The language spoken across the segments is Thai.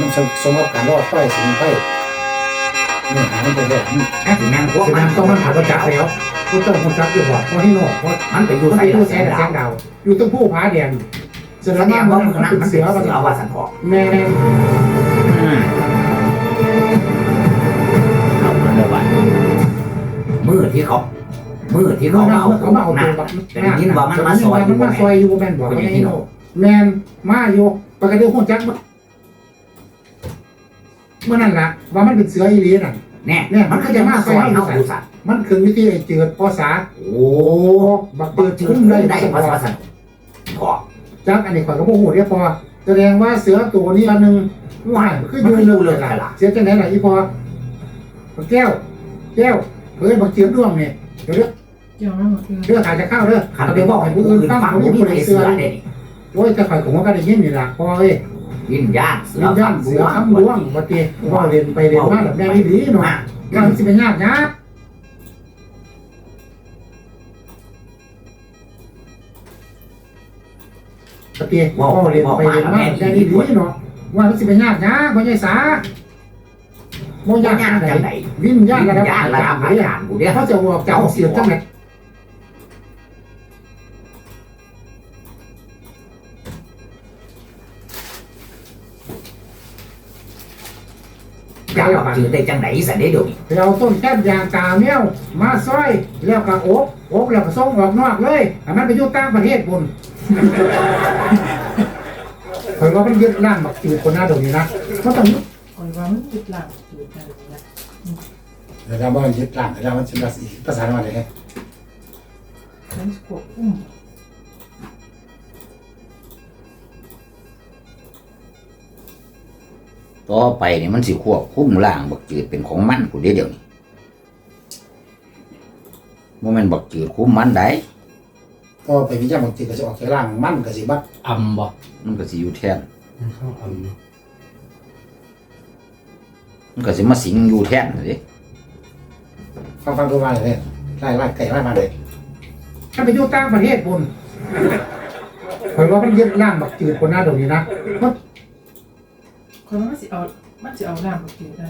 มันสมสมกับการรอดไฟสมุนไพรเนี่ยหามันไปแบบนี้แค่ถึงแม่นพวกแสดมันงต้องมันผ่านประจักษ์แล้วผู้ต้องผู้จักษ์อยู่บ่เพราะที่โน่เพราะมันไปอยู่มันใส่ไปดาดูวแสแสงงแต่แสดาวงดาวอยู่ตั้งผู้ผาแดงแสดแสงดว่างว่ามันมันนั้นเป็นมันเสืเป็นอเสืมันอว่าสันทองแม่อืมเอามาเลยว่ามือที่เขามือที่เขาเขามาเอาเขามาเอาหนัตัวกบักแต่ได้ยินว่ามันมาซอยอยู่มันมาซอยอยู่แม่นบอกเป็นว่าอย่างไงที่โน่โน่แม่นมาอยู่ปกติฮู้จักบ่ เมื่อนั้นล่ะว่ามันเป็นเสืออีหลีน่ะแน่เนี่ยมันก็จะมาซอยเอาดูสัตว์มันคือวิธีไอ้เจือดภาษาโอ้บักเปิเจือดดชื่อคุ้มได้ได้ได้ภาษาสันทองจักอันนี้ข่อยก็บ่ฮู้เด้อพอแสดงว่าเสือตัวนี้อันหนึงว้ายคือมันยืก็นอยู่เลเลยยล่ะล่ะเสียจังไหนล่ะอีพอบักแก้ว แก้วเฮ้ยบักเจือดร่วงเนี่ยเดี๋ยวเด้อเกี่ยวนั่นหมดคือเรื่องอาจจะเข้าเด้อขันเอาไปไปบบออกกให้ให้ผู้ผู้อื่อื่นนฟัฟังงผมเขานี่ที่ผู้ผู้ใดใดเสืเสืออได้โอ้ยแต่ข่อยผมว่าก็ได้ยินนี่ล่ะพอเอ้ย วิญญาณเสือวิญญาณเสือคำล้วงบ่ติว่าเรียนไปเรียนมาแบบแม่นดีเนาะว่ามันสิเป็นยากยากปฏิว่าเรียนไปเรียนมาแบบแม่นดีเนาะว่ามันสิเป็นยากยากบ่ใช่สาบ่วิญยากญาณจังไดจังไหนวิญญาณวิระดับญญาณอาระจาดัรบย์อาเนี่ยจารย์กูเด้อเขาจะออกจากเสียจังไดจะเอา จือได้จังไหนสันเด้เดี๋ยวนี้ไปเอาต้นแก้มยางกาแมวมาซอยแล้วก็โอบโอบแล้วก็ส่งออกนอกเลยอันนั้นไปอยู่ต่างประเทศบุญเห็นว่ามันยึดร่างบักจืดคนหน้าตรงนี้นะมันต้องคอยว่ามันติดหลังอยู่แต่ละเดี๋ยวเราบอกยึดหลังเดี๋ยวเรามันจะภาษาอะไรให้นั้นกดอุ้ม ต่อไปนี่มันสิควบคุมร่างบักจืดเป็นของมันกูเด้เดี๋ยวนี้บ่แม่นบักจืดคุมมันได้ก็ไปวิจารณ์บางทีก็จะออกจากร่างมันก็สิบักอำบ่มันก็สิอยู่แทนเข้าอำมันก็สิมาสิงอยู่แทนสิฟังฟังดูมาเลยไล่ไล่ไก่ไล่มาเลยมันไปอยู่ต่างประเทศบุญเห็นว่ามันยึดร่างบักจืดคนหน้าตรงนี้นะมัน คอยว่ามันสิเอา มันสิเอาหน้ามากินได้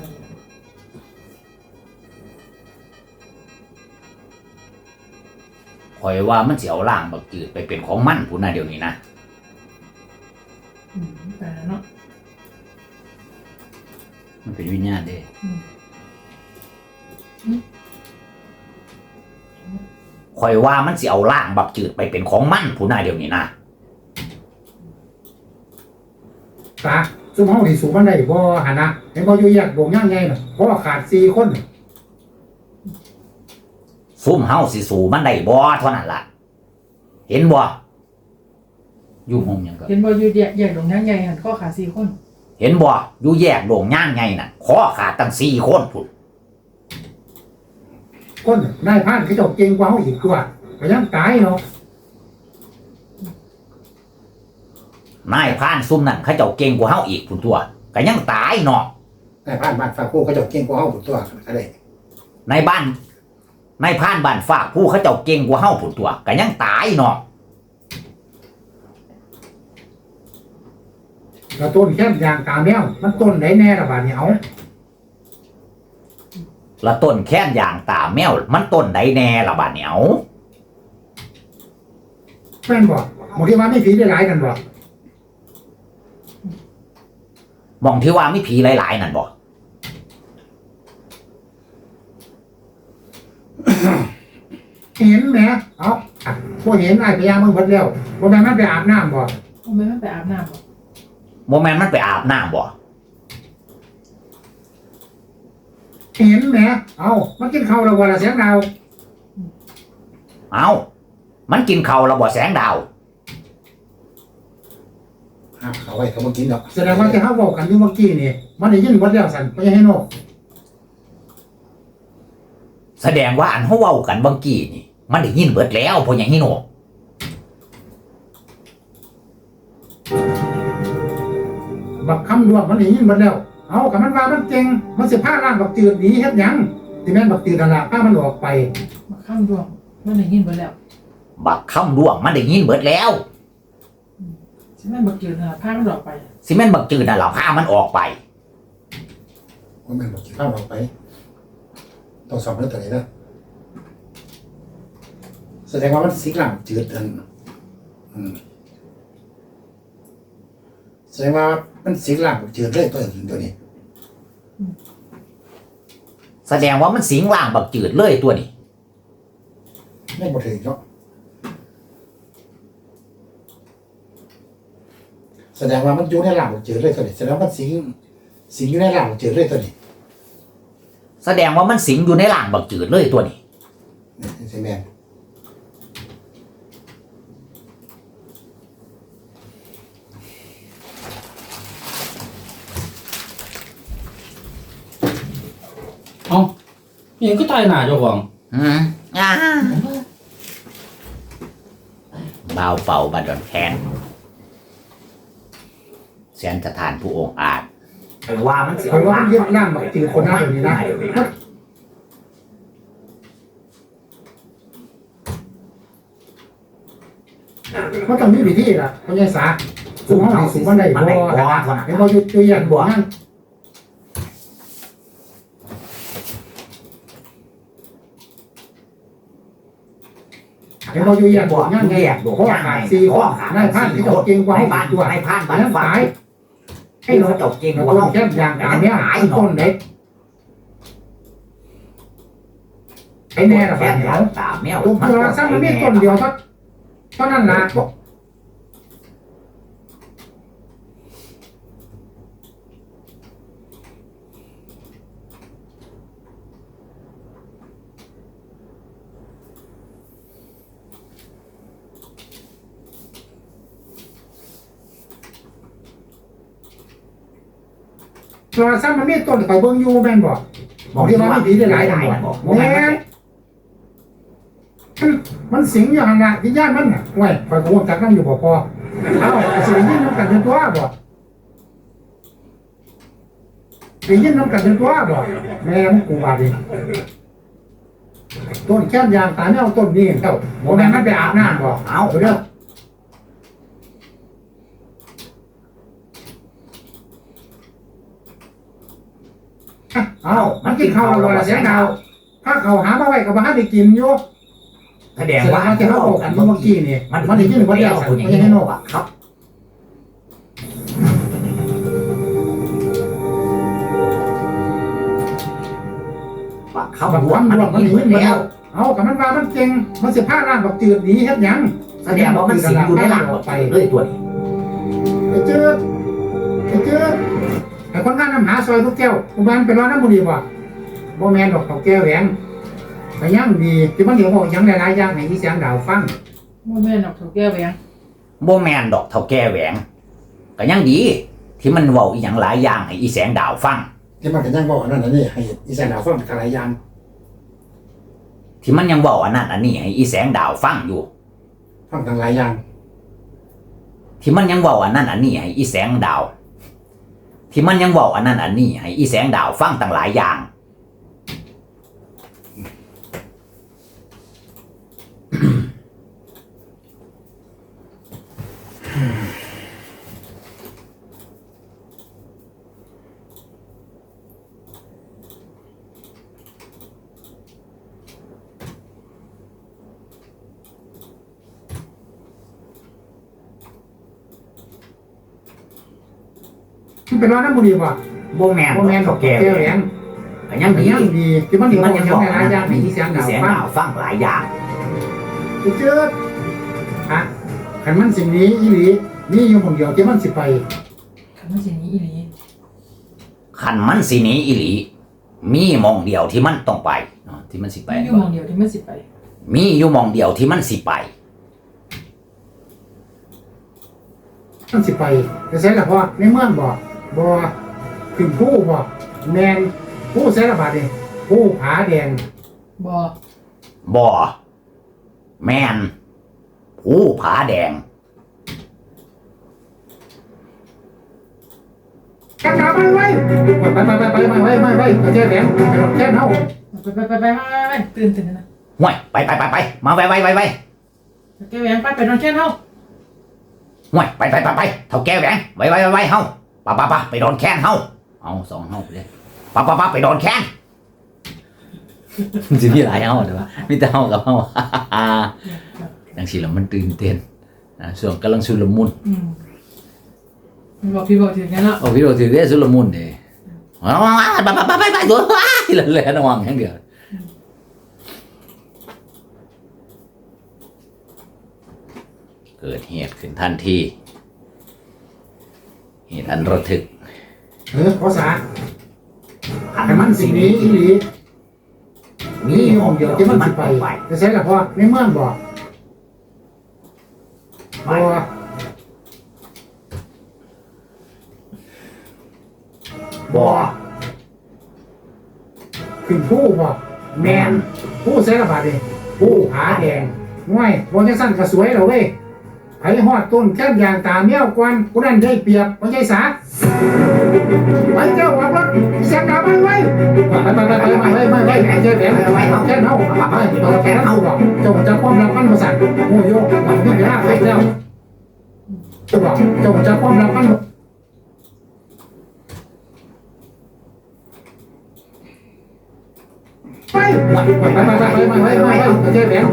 ข่อยว่ามันสิเอาร่างบักจืดไปเป็นของมันพุ่นน่ะเดี๋ยวนี้นะอืมแต่เนาะมันเป็นวิญญาณเด้อืมข่อยว่ามันสิเอาร่างบักจืดไปเป็นของมันพุ่นน่ะเดี๋ยวนี้นะ ตา ซุ่มห้องที่สูงมันได้บ่หันนะเห็นบ่อยู่แยกดวงย่างไงน่ะเพราะว่าขาดสี่คนน่ะซุ่มเฮาสิสู่มันได้บ่เท่านั้นล่ะ เห็นบ่อยู่ห้องหยังก็เห็นบ่อยู่แยกแยกหลงย่างใหญ่หันข้อขาสี่คนเห็นบ่อยู่แยกโด่งย่างไงน่ะขอขาดตั้งสี่คนพุ่นคนน่ะนายพรานเขาเจ้าเก่งกว่าเฮาอีกตัวก็ยังตายเนาะ นายพรานซุ่มนั่นเขาเจ้าเก่งกว่าเฮาอีกพุ่นตัวก็ยังตายเนาะนายผ่านบ้านฝากคู่เขาจะเก่งกว่าเฮาตัวอะไรในบ้านนายพรานบ้านฝากผู้เขาเจ้าเก่งกว่าเฮาพุ่นตัวก็ยังตายเนาะแล้วต้นแก้มยางกาแมวมันต้นไหนแน่ละบาดนี้เอาละต้นแค้นยางตาแมวมันต้นใดแน่ละบาดเหนียวแม่นบ่บางทีว่าไม่ผีได้หลายกันบ่ มองที่ว่ามีผีหลาย ๆ นั่นบ่เห็นแหมเอาอะบ่เห็นไอ้พญามึงเบิดแล้วบ่แม่นมันไปอาบน้ำบ่เอาไม่มันไปอาบน้ำบ่โมแมนมันไปอาบน้ำบ่เห็นแหมเอามันกินข้าวแล้วบ่ละเสียงดาวเอามันกินเขาวแล้วบ่แสงดาว ห้ามเขาไว้เขาบ่กินดอกแสดงว่าที่เฮาเว้ากันอยู่เมื่อกี้นี่มันได้ยินเบิดแล้วสั่นบ่ให้โนแสดงว่าอันเขาเว้ากันบางกี้นี่ มันได้ยินเบิดแล้วพออย่างนี้โนบักคำรวมมันได้ยินเบิดแล้ว เอากับมันว่ามันเก่งมันสิพาร่างบักจืดหนีเฮ็ดหยังที่แม่นบักจืดนั่นล่ะพามันออกไป มาข้ามดวงมันได้ยินไปแล้ว บักคำร่วงมันได้ยินเบิดแล้ว สิสิแม่นบักจืดนะพามันออกไปซีเมนต์บักจืดน่ะเราพามันออกไปว่าแม่นบอกสิพาเราไป ต้องสอบเรื่องตัวนี้นะแสดงว่ามันสิงหลังจืดอันอืมแสดงว่ามันสิงหลังจืดเลยตัวนี้ตัวนี้ แสดงว่ามันสิงล่างบักจืดเลยตัวนี้ไม่บ่ถึงเนาะ แสดงว่ามันอยู่ในหลังจืดเลยตัวนี้แสดงว่ามันสิงสิงอยู่ในหลังจืดเลยตัวนี้แสดงว่ามันสิงอยู่ในล่างบักจืดเลยตัวนี้นี่สิแมนเอ้าอิหยังก็ตายหน้าเจ้าของอืมอ่าบ่าวเป่าบัดดอนแคน แสนสถานผู้องค์อาจไอ้ว่ามันสิเพราะว่ามันยึดร่างบักจืดคนหน้าแบบนี้นะมันต้องมีวิธีล่ะพญาสาสูงห้องสูงมันได้มันบ่ได้บ่เท่านั้นเห็นบ่อยู่ตัวอย่างบ่นั่นเห็นบ่อยู่อย่างบ่นั่นไงข้อขาดสี่ข้อขาดได้พันที่ตกเก่งกว่าให้ให้บ้าบานดด้วยให้ผ่านบ้านนั้นฝ่าสาย cái lối đầu tiên của không chấp rằng cảm giác hải con đấy cái này là phải nhớ ตาแมว ผมเจอสักนิดคนเดียวเท่าเท่านั้นนะ ตัวสร้างมันมีต้นไปเบิ่งอยู่แม่นบ่บอกที่ว่ามันดีได้หลายทางบ่แม่นมันสิงอยู่หันละวิญญาณมันน่ะไว้คอยกระวนจากนั่นอยู่บ่พอเอาสิได้ยินน้ำกันเป็นตัวบ่ได้ยินน้ำกันเป็นตัวบ่แม่มันกูบาดนีต้นแค่นยางตาเนี่ยเอาต้นนี้เจ้าบ่แม่นมันไปอาบน้ำบ่เอาเด้อ เอามันกินข้าวแล้วบ่ล่ะเสียงดาวถ้าเขาหามาไว้ก็บ่หาได้กินอยู่แสดงแสดว่างว่าที่เขาบอกกันเมื่อกี้นี่มันมันได้ยินว่าเดียวคนไม่อย่างใช่นี้ให้โนอะครับเขาเขาบบออกกว่าว่ามัมันนมัมันนหนีหนีแล้แล้ววเอากับมันว่ามันเก่งมันสิพาร่างบักจืดหนีเฮ็ดหยังแสดงว่ามันสิงอยู่ในหลังบักจืดเลยตัวนี้ไอ้จืดไอ้จืดไอ้ คนงานน้ำหาซอยทุกแก้วอุบานไปรอน้ำบุรีบ่บ่แม่นดอกเขาแก้วแหวงแต่ยังดีที่มันเดี๋ยวบอกยังหลายๆอย่างให้อีเสียงดาวฟังโมแม่นออกถูกแก้วแหวงโบแมนดอกเท่าแก่แหวงก็ยังดี ที่มันเว้าอีหยังหลายอย่างให้อีแสงดาวฟัง ที่มันก็ยังบอกอันนั้นอันนี้ให้อีแสนดาวฟังทางหลายอย่างที่มันยังเว้าอันนั้นอันนี้ให้อีแสงดาวฟังอยู่ ฟังทางหลายอย่าง ที่มันยังเว้าอันนั้นอันนี้ให้อีแสงดาว ที่มันยังเว้าอันนั้นอันนี้ให้อีแสงดาวฟังตั้งหลายอย่าง มันไปรอน้ำบุรีบ่โบแมนบ่แม่นดอกแก่แก้วแหวงก็ยังแต่ดียังดีที่มันเดี๋ที่ยวมับนอกยังยังบอกหอันลายๆอย่างนั้นให้ให้อีอีแสเสียงงดาวดาวฟังฟังหลายอย่างเจืดอะขันมันสิ่งนี้อีหลีนี่อยู่คนเดียวที่มันสิไปคันมันสิหนี้อีหลีคันมันสิหนีอีหลี มีหมองเดียวที่มันต้องไปเนาะที่มันสิไป มีอยู่หมองเดียวที่มันสิไป มีอยู่หมองเดียวที่มันสิไปมันสิไปจะใช่ละพ่อในเมือง บ่บ่ขึ้นผู้บ่แมนผู้ใช่ละบาดนี่ผู้ผาแดงบ่บ่อแมนผู้ผาแดงกันดาไปไว้ไปไปไปไปไปไปไปไปไปแจ้แดงไปแจ้เฮาไปไปไปไปไปไปตื่นตื่นนะห่วยไปไปไปไปมาไวไวไวไวแก้วแหวงไปไปนอนแค่เฮาห่วยไปไปไปไปเท่าแก่แหวงไว้ไว้ไว้ไว้เฮา ปะปะปะไปโดนแค้นเฮาเอาสองเฮาไปเลยปะปะปะไปโดนแค้นสิมีหลายเฮาเลยวะมีแต่เฮากับเฮาจังสิแล้วมันตื่นเต้นนะส่วนกำลังชุลมุนอืมพี่บอกพี่บอกถึงงั้นแล้วโอ้พี่โรถือได้ชุลมุนเด้ว้าวไปไปไปไปไปตัวว้ายเลยเลยระวังอย่างเดียวเกิดเหตุขึ้นทันที เหตุอันระทึก เออขอสาให้มันสิ่งนี้อีหลีนี่ห้องเดียวที่มันสิไปจะใช่ละพ่อในเมืองบ่บ่บ่ขึ้นผู้บ่แมนผู้ใส่ละบาดเองผู้ผาแดงง่วยบ่จะสั้นก็สวยแล้วเว้ย หอดต้นแค่ย่างตาเมี่ยวกวนกูนั่นได้เปรียบไม่ใช่สาไปเจ้าขับรถเสียกดังไปไว้ไปไปไปไปไปไปไปไอ้เจ้าแถมไว้เอาแค่เท่าไปเอาแค่เท่าบอกจงจะป้อมรับมันภาษาโมโยมันไม่ยากไปแล้วจงจะป้อมรับมัน ไปไปไปไปไปไปไปไปไปเจ้าแหลม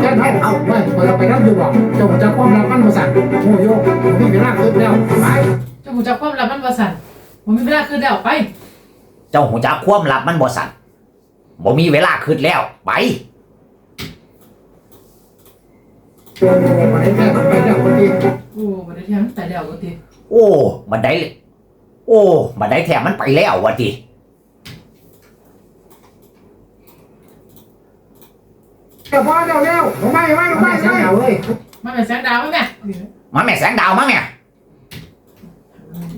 แค่เท่าเอาไปไปไปนั่งดูบอกเจ้าจะความรับมันมาสั่งโอ้ยมันไม่ยากเลยแล้วไปเจ้าหูจักความลับมันว่าสั่นผมมีเวลาคืนแล้วไป เจ้าหูจักความลับมันบ่สั่นบ่มีเวลาคืนแล้วไปโอ้ยไปแค่ไปแล้วคนได้เที่ยงแล้วบ่ติโอ้บันไดโอ้บันไดแถมมันไปแล้ววะดิ เดี๋ยวพอเดี๋ยวเร็วลงไปไปลงไปไปเอาเลยมาเป็นแสงดาวไหมแม่มาแม่แสงดาวมาแม่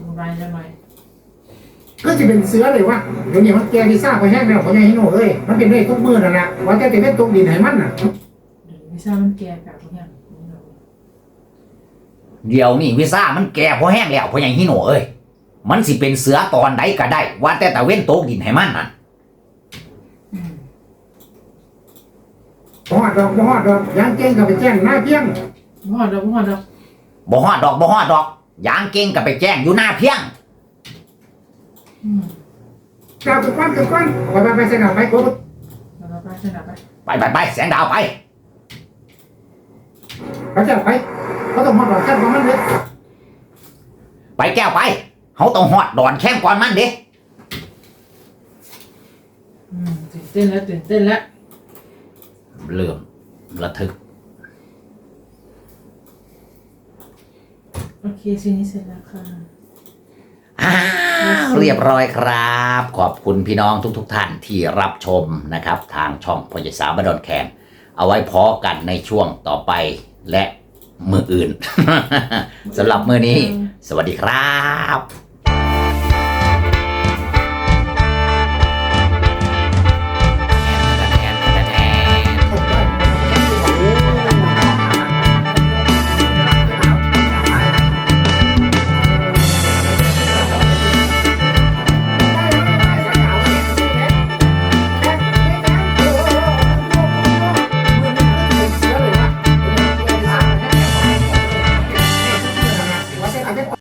ลงไปจังหน่อยก็จะเป็นเสือเลยวะเดี๋ยวนี้มันแกที่ซ่าไปแห้งแล้วเขาใหญ่ให้หนูเอ้ยมันเป็นได้ทุกมือนั่นแหละว่าจะเป็นตกดินให้มันน่ะเดี๋ยววิซ่ามันแก่กับพวกเนี้ยเดี๋ยวนี่วิซ่ามันแก่พอแห้งแล้วพอยังฮิโนเอ้ยมันสิเป็นเสือตอนใดก็ได้ ว่าแต่ตะเว้นโตกดินให้มันน่ะ อืม บ่ฮอดดอกบ่ฮอดดอกยังเก่งกับไปแจ้งหน้าเพียงบ่ฮอดดอกบ่ฮอดดอกบ่ฮอดดอกบ่ฮอดดอกยางเก่งก็ไปแจ้งอยู่หน้าเพียงอืมกล่าวกับก้อนกับก้อนไปไปไปเสนอไปกดแล้วเราไปสนับไปไปไปไปแสงดาวไปพระเจ้าไปเขาต้องฮอดดอกแค่ประมาณนี้ไปแก้วไปเขาต้องฮอดดอนแข้งก่อนมันเด้อืมตื่นเต้นแล้วตื่นเต้นแล้ว เริ่มระทึก โอเคซีนนี้เสร็จแล้วค่ะ อ้าวเรียบร้อยครับ ขอบคุณพี่น้องทุกๆทท่านที่รับชมนะครับ ทางช่องพยสาบดอนแคนเอาไว้พอกันในช่วงต่อไปและมืออื่น สำหรับมือนี้ สวัสดีครับ